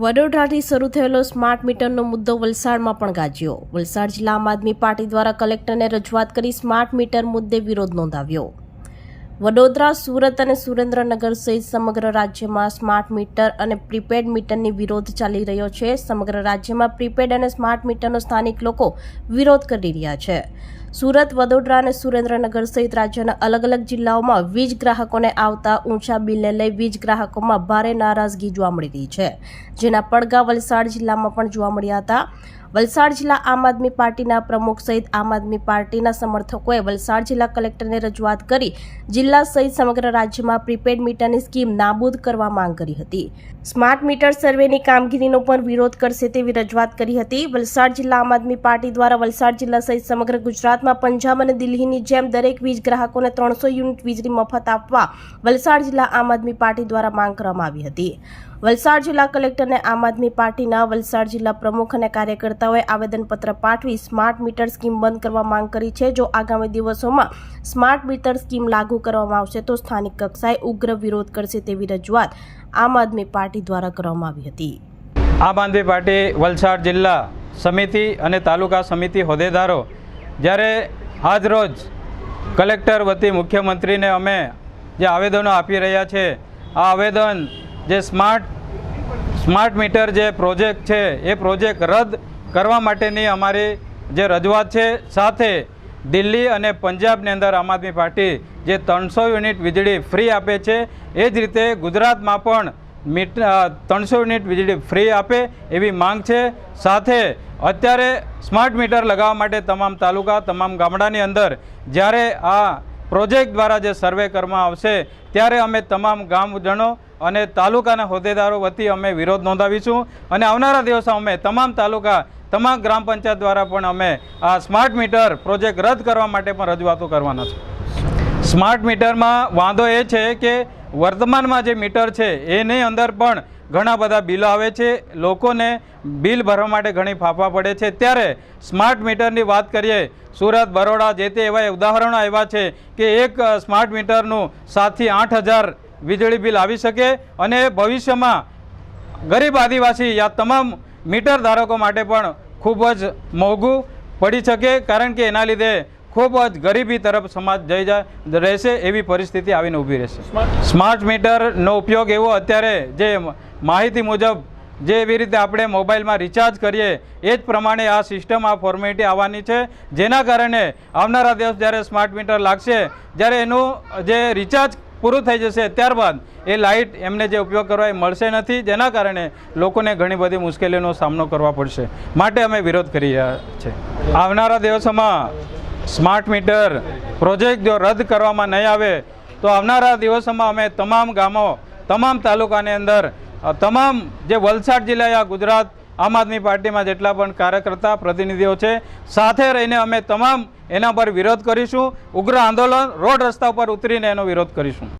વડોદરાથી શરૂ થયેલો સ્માર્ટ મીટરનો મુદ્દો વલસાડમાં પણ ગાજ્યો. વલસાડ જિલ્લા આમ આદમી પાર્ટી દ્વારા કલેક્ટરને રજૂઆત કરી સ્માર્ટ મીટર મુદ્દે વિરોધ નોંધાવ્યો. વડોદરા, સુરત અને સુરેન્દ્રનગર સહિત સમગ્ર રાજ્યમાં સ્માર્ટ મીટર અને પ્રીપેડ મીટરની વિરોધ ચાલી રહ્યો છે. સમગ્ર રાજ્યમાં પ્રીપેડ અને સ્માર્ટ મીટરનો સ્થાનિક લોકો વિરોધ કરી રહ્યા છે. સુરત, વડોદરા અને સુરેન્દ્રનગર સહિત રાજ્યના અલગ અલગ જિલ્લાઓમાં વીજ ગ્રાહકોને આવતા ઊંચા બિલને લઈ વીજ ગ્રાહકોમાં ભારે નારાજગી જોવા મળી રહી છે. જેના પડઘા વલસાડ જિલ્લામાં પણ જોવા મળ્યા હતા. વલસાડ જિલ્લા આમ આદમી પાર્ટીના પ્રમુખ સહિત આમ આદમી પાર્ટીના સમર્થકોએ વલસાડ જિલ્લા કલેક્ટરને રજૂઆત કરી જિલ્લા સહિત સમગ્ર રાજ્યમાં પ્રીપેડ મીટરની સ્કીમ નાબૂદ કરવા માંગ કરી હતી. સ્માર્ટ મીટર સર્વેની કામગીરીનો પણ વિરોધ કરશે તેવી રજૂઆત કરી હતી. વલસાડ જિલ્લા આમ આદમી પાર્ટી દ્વારા વલસાડ જિલ્લા સહિત સમગ્ર ગુજરાતમાં પંજાબ અને દિલ્હીની જેમ દરેક વીજ ગ્રાહકોને ત્રણસો યુનિટ વીજળી મફત આપવા વલસાડ જિલ્લા આમ આદમી પાર્ટી દ્વારા માંગ કરવામાં આવી હતી. વલસાડ જિલ્લા કલેક્ટરને આમ આદમી પાર્ટીના વલસાડ જિલ્લા પ્રમુખ અને કાર્યકર્તાઓએ આવેદનપત્ર પાઠવી સ્માર્ટ મીટર સ્કીમ બંધ કરવા માંગ કરી છે. જો આગામી દિવસોમાં સ્માર્ટ મીટર સ્કીમ લાગુ કરવામાં આવશે તો સ્થાનિક કક્ષાએ ઉગ્ર વિરોધ કરશે તેવી રજૂઆત આમ આદમી પાર્ટી દ્વારા કરવામાં આવી હતી. આમ આદમી પાર્ટી વલસાડ જિલ્લા સમિતિ અને તાલુકા સમિતિ હોદ્દેદારો જ્યારે આજરોજ કલેક્ટર વતી મુખ્યમંત્રીને અમે જે આવેદનો આપી રહ્યા છે, આ આવેદન જે સ્માર્ટ સ્માર્ટ મીટર જે પ્રોજેક્ટ છે, એ પ્રોજેક્ટ રદ કરવા માટેની અમારી જે રજૂઆત છે, સાથે દિલ્હી અને પંજાબની અંદર આમ આદમી પાર્ટી જે ત્રણસો યુનિટ વીજળી ફ્રી આપે છે, એ જ રીતે ગુજરાતમાં પણ મીટ ત્રણસો યુનિટ વીજળી ફ્રી આપે એવી માંગ છે. સાથે અત્યારે સ્માર્ટ મીટર લગાવવા માટે તમામ તાલુકા, તમામ ગામડાની અંદર જ્યારે આ પ્રોજેક્ટ દ્વારા જે સર્વે કરવામાં આવશે, ત્યારે અમે તમામ ગામજનો અને તાલુકાના હોદ્દેદારો વતી અમે વિરોધ નોંધાવીશું અને આવનારા દિવસો અમે તમામ તાલુકા, તમામ ગ્રામ પંચાયત દ્વારા પણ અમે આ સ્માર્ટ મીટર પ્રોજેક્ટ રદ કરવા માટે પણ રજૂઆતો કરવાના છે સ્માર્ટ મીટરમાં વાંધો એ છે કે વર્તમાનમાં જે મીટર છે, એની અંદર પણ ઘણા બધા બિલો આવે છે. લોકોને બિલ ભરવા માટે ઘણી ફાફા પડે છે. ત્યારે સ્માર્ટ મીટરની વાત કરીએ, સુરત, બરોડા જે તે એવા ઉદાહરણો આવ્યા છે કે એક સ્માર્ટ મીટરનું સાતથી આઠ હજાર વીજળી બિલ આવી શકે અને ભવિષ્યમાં ગરીબ આદિવાસી યા તમામ મીટર ધારકો માટે પણ ખૂબ જ મોંઘું પડી શકે. કારણ કે એના લીધે ખૂબ જ ગરીબી તરફ સમાજ જઈ જાય રહેશે એવી પરિસ્થિતિ આવીને ઊભી રહેશે. સ્માર્ટ મીટરનો ઉપયોગ એવો અત્યારે જે માહિતી મુજબ જે એવી રીતે આપણે મોબાઈલમાં રિચાર્જ કરીએ એ જ પ્રમાણે આ સિસ્ટમ આ ફોર્મેલિટી આવવાની છે. જેના કારણે આવનારા દિવસ જ્યારે સ્માર્ટ મીટર લાગશે જ્યારે એનું જે રિચાર્જ પૂરું થઈ જશે ત્યારબાદ એ લાઇટ એમને જે ઉપયોગ કરવા એ મળશે નથી. જેના કારણે લોકોને ઘણી બધી મુશ્કેલીઓનો સામનો કરવા પડશે. માટે અમે વિરોધ કરી રહ્યા છે. આવનારા દિવસોમાં સ્માર્ટ મીટર પ્રોજેક્ટ જો રદ કરવામાં નહીં આવે, તો આવનારા દિવસોમાં અમે તમામ ગામો, તમામ તાલુકાની અંદર તમામ જે વલસાડ જિલ્લા યા ગુજરાત આમ આદમી પાર્ટીમાં જેટલા પણ કાર્યકર્તા, પ્રતિનિધિઓ છે, સાથે રહીને અમે તમામ એના પર વિરોધ કરીશું. ઉગ્ર આંદોલન રોડ રસ્તા પર ઉતરીને એનો વિરોધ કરીશું.